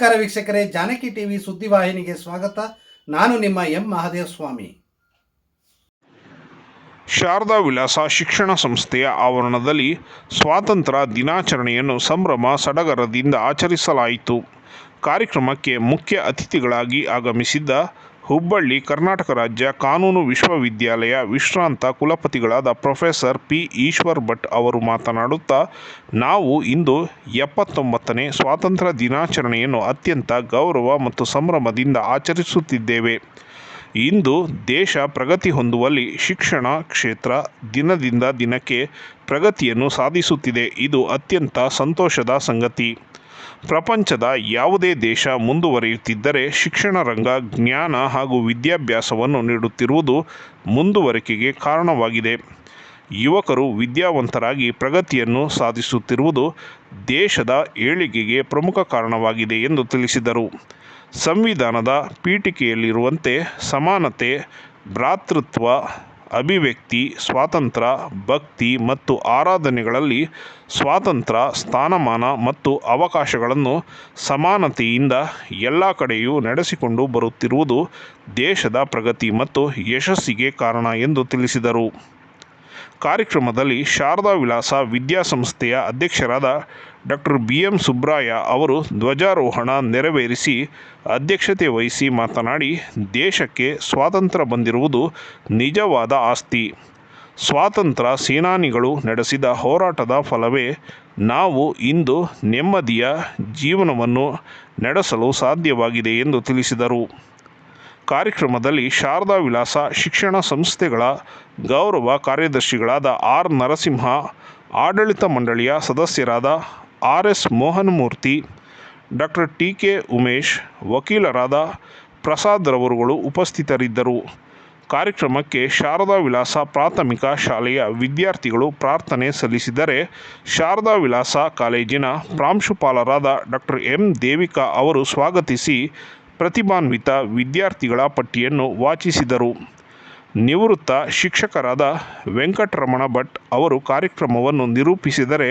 ನಮಸ್ಕಾರ ವೀಕ್ಷಕರೇ, ಜಾನಕಿ ಟಿವಿ ಸುದ್ದಿವಾಹಿನಿಗೆ ಸ್ವಾಗತ. ನಾನು ನಿಮ್ಮ ಎಂ ಮಹಾದೇವ ಸ್ವಾಮಿ ಶಾರದಾ ವಿಲಾಸ ಶಿಕ್ಷಣ ಸಂಸ್ಥೆಯ ಆವರಣದಲ್ಲಿ ಸ್ವಾತಂತ್ರ್ಯ ದಿನಾಚರಣೆಯನ್ನು ಸಂಭ್ರಮ ಸಡಗರದಿಂದ ಆಚರಿಸಲಾಯಿತು. ಕಾರ್ಯಕ್ರಮಕ್ಕೆ ಮುಖ್ಯ ಅತಿಥಿಗಳಾಗಿ ಆಗಮಿಸಿದ್ದ ಹುಬ್ಬಳ್ಳಿ, ಕರ್ನಾಟಕ ರಾಜ್ಯ ಕಾನೂನು ವಿಶ್ವವಿದ್ಯಾಲಯ ವಿಶ್ರಾಂತ ಕುಲಪತಿಗಳಾದ ಪ್ರೊಫೆಸರ್ ಪಿ ಈಶ್ವರ್ ಭಟ್ ಅವರು ಮಾತನಾಡುತ್ತಾ, ನಾವು ಇಂದು ಎಪ್ಪತ್ತೊಂಬತ್ತನೇ ಸ್ವಾತಂತ್ರ್ಯ ದಿನಾಚರಣೆಯನ್ನು ಅತ್ಯಂತ ಗೌರವ ಮತ್ತು ಸಂಭ್ರಮದಿಂದ ಆಚರಿಸುತ್ತಿದ್ದೇವೆ. ಇಂದು ದೇಶ ಪ್ರಗತಿ ಹೊಂದುವಲ್ಲಿ ಶಿಕ್ಷಣ ಕ್ಷೇತ್ರ ದಿನದಿಂದ ದಿನಕ್ಕೆ ಪ್ರಗತಿಯನ್ನು ಸಾಧಿಸುತ್ತಿದೆ. ಇದು ಅತ್ಯಂತ ಸಂತೋಷದ ಸಂಗತಿ. ಪ್ರಪಂಚದ ಯಾವುದೇ ದೇಶ ಮುಂದುವರಿಯುತ್ತಿದ್ದರೆ ಶಿಕ್ಷಣ, ರಂಗ, ಜ್ಞಾನ ಹಾಗೂ ವಿದ್ಯಾಭ್ಯಾಸವನ್ನು ನೀಡುತ್ತಿರುವುದು ಮುಂದುವರಿಕೆಗೆ ಕಾರಣವಾಗಿದೆ. ಯುವಕರು ವಿದ್ಯಾವಂತರಾಗಿ ಪ್ರಗತಿಯನ್ನು ಸಾಧಿಸುತ್ತಿರುವುದು ದೇಶದ ಏಳಿಗೆಗೆ ಪ್ರಮುಖ ಕಾರಣವಾಗಿದೆ ಎಂದು ತಿಳಿಸಿದರು. ಸಂವಿಧಾನದ ಪೀಠಿಕೆಯಲ್ಲಿರುವಂತೆ ಸಮಾನತೆ, ಭ್ರಾತೃತ್ವ ಅಭಿವ್ಯಕ್ತಿ, ಸ್ವಾತಂತ್ರ್ಯ, ಭಕ್ತಿ ಮತ್ತು ಆರಾಧನೆಗಳಲ್ಲಿ ಸ್ವಾತಂತ್ರ್ಯ, ಸ್ಥಾನಮಾನ ಮತ್ತು ಅವಕಾಶಗಳನ್ನು ಸಮಾನತೆಯಿಂದ ಎಲ್ಲ ಕಡೆಯೂ ನಡೆಸಿಕೊಂಡು ಬರುತ್ತಿರುವುದು ದೇಶದ ಪ್ರಗತಿ ಮತ್ತು ಯಶಸ್ಸಿಗೆ ಕಾರಣ ಎಂದು ತಿಳಿಸಿದರು. ಕಾರ್ಯಕ್ರಮದಲ್ಲಿ ಶಾರದಾ ವಿಲಾಸ ವಿದ್ಯಾಸಂಸ್ಥೆಯ ಅಧ್ಯಕ್ಷರಾದ ಡಾಕ್ಟರ್ ಬಿ ಎಂ ಸುಬ್ರಾಯ ಅವರು ಧ್ವಜಾರೋಹಣ ನೆರವೇರಿಸಿ ಅಧ್ಯಕ್ಷತೆ ವಹಿಸಿ ಮಾತನಾಡಿ, ದೇಶಕ್ಕೆ ಸ್ವಾತಂತ್ರ್ಯ ಬಂದಿರುವುದು ನಿಜವಾದ ಆಸ್ತಿ. ಸ್ವಾತಂತ್ರ್ಯ ಸೇನಾನಿಗಳು ನಡೆಸಿದ ಹೋರಾಟದ ಫಲವೇ ನಾವು ಇಂದು ನೆಮ್ಮದಿಯ ಜೀವನವನ್ನು ನಡೆಸಲು ಸಾಧ್ಯವಾಗಿದೆ ಎಂದು ತಿಳಿಸಿದರು. ಕಾರ್ಯಕ್ರಮದಲ್ಲಿ ಶಾರದಾ ವಿಲಾಸ ಶಿಕ್ಷಣ ಸಂಸ್ಥೆಗಳ ಗೌರವ ಕಾರ್ಯದರ್ಶಿಗಳಾದ ಆರ್ ನರಸಿಂಹ, ಆಡಳಿತ ಮಂಡಳಿಯ ಸದಸ್ಯರಾದ R S Mohanamurthy, doctor T K Umesh, ವಕೀಲರಾದ ಪ್ರಸಾದ್ ರವರುಗಳು ಉಪಸ್ಥಿತರಿದ್ದರು. ಕಾರ್ಯಕ್ರಮಕ್ಕೆ ಶಾರದಾ ವಿಲಾಸ ಪ್ರಾಥಮಿಕ ಶಾಲೆಯ ವಿದ್ಯಾರ್ಥಿಗಳು ಪ್ರಾರ್ಥನೆ ಸಲ್ಲಿಸಿದರೆ ಶಾರದಾ ವಿಲಾಸ ಕಾಲೇಜಿನ ಪ್ರಾಂಶುಪಾಲರಾದ ಡಾಕ್ಟರ್ ಎಂ ದೇವಿಕಾ ಅವರು ಸ್ವಾಗತಿಸಿ ಪ್ರತಿಭಾನ್ವಿತ ವಿದ್ಯಾರ್ಥಿಗಳ ಪಟ್ಟಿಯನ್ನು ವಾಚಿಸಿದರು. ನಿವೃತ್ತ ಶಿಕ್ಷಕರಾದ ವೆಂಕಟರಮಣ ಭಟ್ ಅವರು ಕಾರ್ಯಕ್ರಮವನ್ನು ನಿರೂಪಿಸಿದರೆ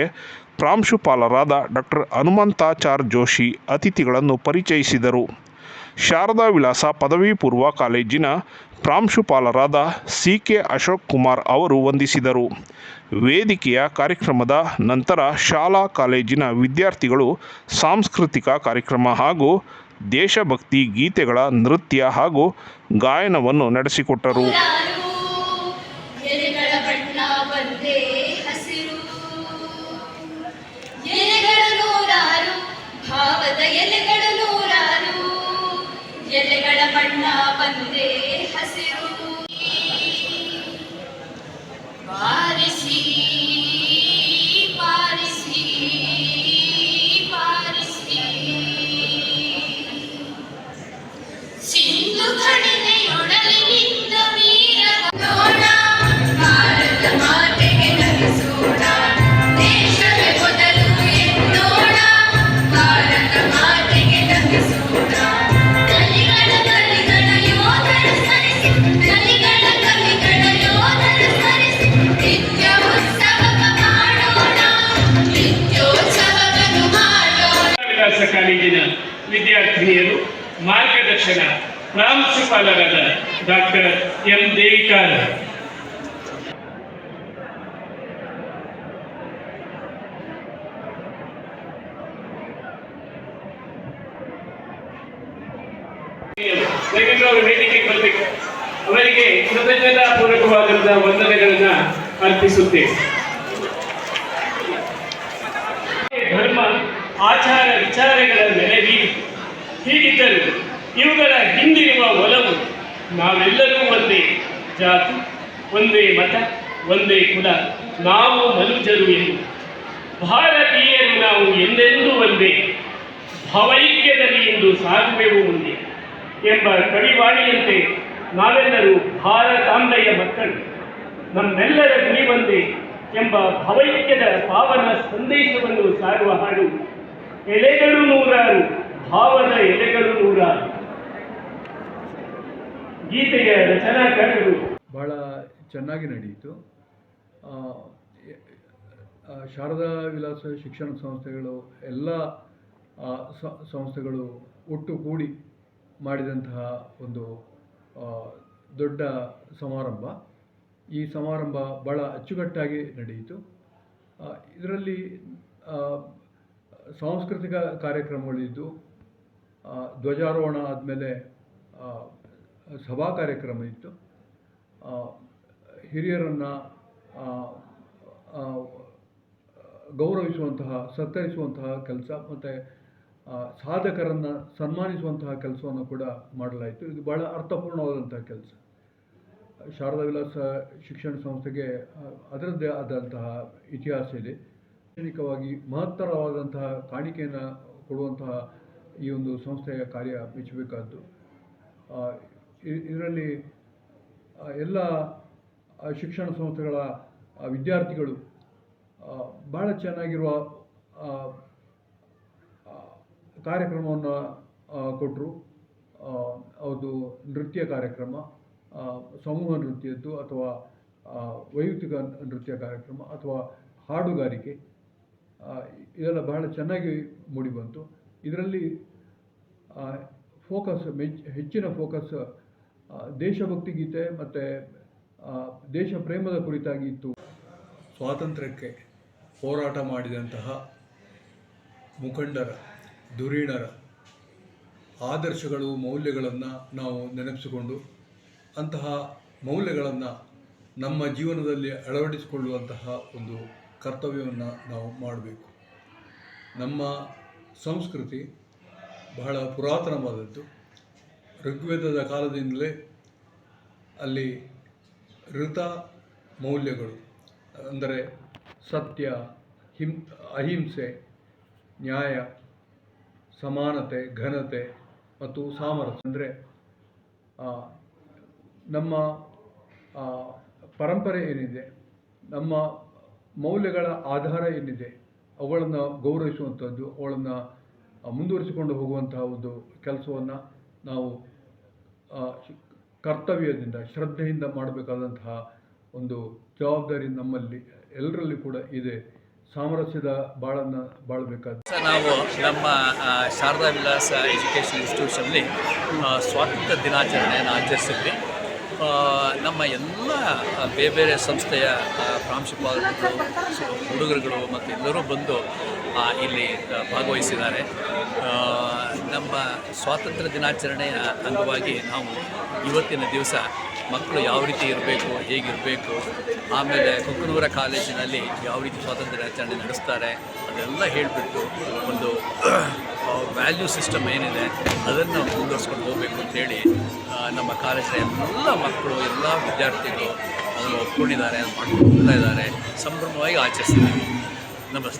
ಪ್ರಾಂಶುಪಾಲರಾದ ಡಾಕ್ಟರ್ ಹನುಮಂತಾಚಾರ್ ಜೋಶಿ ಅತಿಥಿಗಳನ್ನು ಪರಿಚಯಿಸಿದರು. ಶಾರದಾ ವಿಲಾಸ ಪದವಿ ಪೂರ್ವ ಕಾಲೇಜಿನ ಪ್ರಾಂಶುಪಾಲರಾದ ಸಿ ಕೆ ಅಶೋಕ್ ಕುಮಾರ್ ಅವರು ವಂದಿಸಿದರು. ವೇದಿಕೆಯ ಕಾರ್ಯಕ್ರಮದ ನಂತರ ಶಾಲಾ ಕಾಲೇಜಿನ ವಿದ್ಯಾರ್ಥಿಗಳು ಸಾಂಸ್ಕೃತಿಕ ಕಾರ್ಯಕ್ರಮ ಹಾಗೂ ದೇಶಭಕ್ತಿ ಗೀತೆಗಳ ನೃತ್ಯ ಹಾಗೂ ಗಾಯನವನ್ನು ನಡೆಸಿಕೊಟ್ಟರು. ಬಾರಿಸಿ ಮಾರ್ಗದರ್ಶನ ಪ್ರಾಂಶುಪಾಲರಾದ ಡಾಕ್ಟರ್ ಎಂ ದೇವಿಕಾರ್ ದಯವಿಟ್ಟು ಅವರು ವೇದಿಕೆಗೆ ಬರಬೇಕು ಅವರಿಗೆ ಕೃತಜ್ಞತಾ ಪೂರ್ವಕವಾದಂತಹ ವಂದನೆಗಳನ್ನ ಅರ್ಪಿಸುತ್ತೇವೆ ಧರ್ಮ ಆಚಾರ ಇವುಗಳ ಹಿಂದಿರುವ ಒಲವು ನಾವೆಲ್ಲರೂ ಒಂದೇ ಜಾತಿ, ಒಂದೇ ಮತ, ಒಂದೇ ಕುಲ, ನಾವು ಮನುಜರು ಎಂದು. ಭಾರತೀಯರು ನಾವು ಎಂದೆಂದೂ ಒಂದೇ, ಭವೈಕ್ಯದಲ್ಲಿ ಇಂದು ಸಾಗುವೆವು ಮುಂದೆ ಎಂಬ ಕವಿವಾಣಿಯಂತೆ ನಾವೆಲ್ಲರೂ ಭಾರತಾಂಬೆಯ ಮಕ್ಕಳು ನಮ್ಮೆಲ್ಲರ ಗುರಿ ಒಂದೇ ಎಂಬ ಭವೈಕ್ಯದ ಪಾವನ ಸಂದೇಶವನ್ನು ಸಾರುವ ಹಾಡು ಎಲೆಗಳು ನೂರಾರು, ಭಾವದ ಎಲೆಗಳು ನೂರಾರು. ಗೀತೆಯ ರಚನಾಕಾರರು ಬಹಳ ಚೆನ್ನಾಗಿ ನಡೆಯಿತು. ಶಾರದಾ ವಿಲಾಸ ಶಿಕ್ಷಣ ಸಂಸ್ಥೆಗಳು, ಎಲ್ಲ ಸಂಸ್ಥೆಗಳು ಒಟ್ಟು ಕೂಡಿ ಮಾಡಿದಂತಹ ಒಂದು ದೊಡ್ಡ ಸಮಾರಂಭ. ಈ ಸಮಾರಂಭ ಭಾಳ ಅಚ್ಚುಕಟ್ಟಾಗಿ ನಡೆಯಿತು. ಇದರಲ್ಲಿ ಸಾಂಸ್ಕೃತಿಕ ಕಾರ್ಯಕ್ರಮಗಳಿದ್ದು ಧ್ವಜಾರೋಹಣ ಆದಮೇಲೆ ಸಭಾ ಕಾರ್ಯಕ್ರಮ ಇತ್ತು. ಹಿರಿಯರನ್ನು ಗೌರವಿಸುವಂತಹ, ಸತ್ಕರಿಸುವಂತಹ ಕೆಲಸ ಮತ್ತು ಸಾಧಕರನ್ನು ಸನ್ಮಾನಿಸುವಂತಹ ಕೆಲಸವನ್ನು ಕೂಡ ಮಾಡಲಾಯಿತು. ಇದು ಬಹಳ ಅರ್ಥಪೂರ್ಣವಾದಂತಹ ಕೆಲಸ. ಶಾರದಾ ವಿಲಾಸ ಶಿಕ್ಷಣ ಸಂಸ್ಥೆಗೆ ಅದರದ್ದೇ ಆದಂತಹ ಇತಿಹಾಸ ಇದೆ. ಶೈಕ್ಷಣಿಕವಾಗಿ ಮಹತ್ತರವಾದಂತಹ ಕಾಣಿಕೆಯನ್ನು ಕೊಡುವಂತಹ ಈ ಒಂದು ಸಂಸ್ಥೆಯ ಕಾರ್ಯ ಮೆಚ್ಚಬೇಕಾದ್ದು. ಇದರಲ್ಲಿ ಎಲ್ಲ ಶಿಕ್ಷಣ ಸಂಸ್ಥೆಗಳ ವಿದ್ಯಾರ್ಥಿಗಳು ಭಾಳ ಚೆನ್ನಾಗಿರುವ ಕಾರ್ಯಕ್ರಮವನ್ನು ಕೊಟ್ಟರು ಅದು ನೃತ್ಯ ಕಾರ್ಯಕ್ರಮ ಸಮೂಹ ನೃತ್ಯದ್ದು ಅಥವಾ ವೈಯಕ್ತಿಕ ನೃತ್ಯ ಕಾರ್ಯಕ್ರಮ ಅಥವಾ ಹಾಡುಗಾರಿಕೆ ಇದೆಲ್ಲ ಬಹಳ ಚೆನ್ನಾಗಿ ಮೂಡಿಬಂತು ಇದರಲ್ಲಿ ಫೋಕಸ್ ಮೆಚ್ ಹೆಚ್ಚಿನ ಫೋಕಸ್ ದೇಶಭಕ್ತಿ ಗೀತೆ ಮತ್ತು ದೇಶ ಪ್ರೇಮದ ಕುರಿತಾಗಿ ಇತ್ತು. ಸ್ವಾತಂತ್ರ್ಯಕ್ಕೆ ಹೋರಾಟ ಮಾಡಿದಂತಹ ಮುಖಂಡರ ಧುರೀಣರ ಆದರ್ಶಗಳು, ಮೌಲ್ಯಗಳನ್ನು ನಾವು ನೆನಪಿಸಿಕೊಂಡು ಅಂತಹ ಮೌಲ್ಯಗಳನ್ನು ನಮ್ಮ ಜೀವನದಲ್ಲಿ ಅಳವಡಿಸಿಕೊಳ್ಳುವಂತಹ ಒಂದು ಕರ್ತವ್ಯವನ್ನು ನಾವು ಮಾಡಬೇಕು. ನಮ್ಮ ಸಂಸ್ಕೃತಿ ಬಹಳ ಪುರಾತನವಾದದ್ದು. ಋಗ್ವೇದದ ಕಾಲದಿಂದಲೇ ಅಲ್ಲಿ ಋತ ಮೌಲ್ಯಗಳು, ಅಂದರೆ ಸತ್ಯ, ಹಿಂ, ಅಹಿಂಸೆ, ನ್ಯಾಯ, ಸಮಾನತೆ, ಘನತೆ ಮತ್ತು ಸಾಮರಸ್ಯ. ಅಂದರೆ ನಮ್ಮ ಪರಂಪರೆ ಏನಿದೆ, ನಮ್ಮ ಮೌಲ್ಯಗಳ ಆಧಾರ ಏನಿದೆ, ಅವುಗಳನ್ನು ಗೌರವಿಸುವಂಥದ್ದು, ಅವುಗಳನ್ನು ಮುಂದುವರಿಸಿಕೊಂಡು ಹೋಗುವಂತಹ ಒಂದು ಕೆಲಸವನ್ನು ನಾವು ಕರ್ತವ್ಯದಿಂದ, ಶ್ರದ್ಧೆಯಿಂದ ಮಾಡಬೇಕಾದಂತಹ ಒಂದು ಜವಾಬ್ದಾರಿ ನಮ್ಮಲ್ಲಿ, ಎಲ್ಲರಲ್ಲಿ ಕೂಡ ಇದೆ. ಸಾಮರಸ್ಯದ ಬಾಳನ್ನು ಬಾಳಬೇಕಾದ್ರೆ ನಾವು ನಮ್ಮ ಶಾರದಾ ವಿಲಾಸ ಎಜುಕೇಷನ್ ಇನ್ಸ್ಟಿಟ್ಯೂಷನಲ್ಲಿ ಸ್ವಾತಂತ್ರ್ಯ ದಿನಾಚರಣೆಯನ್ನು ಆಚರಿಸಿದ್ವಿ. ನಮ್ಮ ಎಲ್ಲ ಬೇರೆ ಬೇರೆ ಸಂಸ್ಥೆಯ ಪ್ರಾಂಶುಪಾಲರುಗಳು ಸು- ಹುಡುಗರುಗಳು ಮತ್ತು ಎಲ್ಲರೂ ಬಂದು ಇಲ್ಲಿ ಭಾಗವಹಿಸಿದ್ದಾರೆ. ನಮ್ಮ ಸ್ವಾತಂತ್ರ್ಯ ದಿನಾಚರಣೆಯ ಅಂಗವಾಗಿ ನಾವು ಇವತ್ತಿನ ದಿವಸ ಮಕ್ಕಳು ಯಾವ ರೀತಿ ಇರಬೇಕು, ಹೇಗಿರಬೇಕು, ಆಮೇಲೆ ಕುಕ್ಕನೂರ ಕಾಲೇಜಿನಲ್ಲಿ ಯಾವ ರೀತಿ ಸ್ವಾತಂತ್ರ್ಯ ದಿನಾಚರಣೆ ನಡೆಸ್ತಾರೆ, ಅದೆಲ್ಲ ಹೇಳಿಬಿಟ್ಟು ಒಂದು ವ್ಯಾಲ್ಯೂ ಸಿಸ್ಟಮ್ ಏನಿದೆ, ಅದನ್ನು ಮುಂದುವರ್ಸ್ಕೊಂಡು ಹೋಗಬೇಕು ಅಂತೇಳಿ ನಮ್ಮ ಕಾಲೇಜಿನ ಎಲ್ಲ ಮಕ್ಕಳು, ಎಲ್ಲ ವಿದ್ಯಾರ್ಥಿಗಳು ಅದನ್ನು ಒಪ್ಕೊಂಡಿದ್ದಾರೆ ಮಾಡ್ಕೊಳ್ತಾ ಇದ್ದಾರೆ. ಸಂಭ್ರಮವಾಗಿ ಆಚರಿಸ್ತೀವಿ ನಮಸ್ತೆ.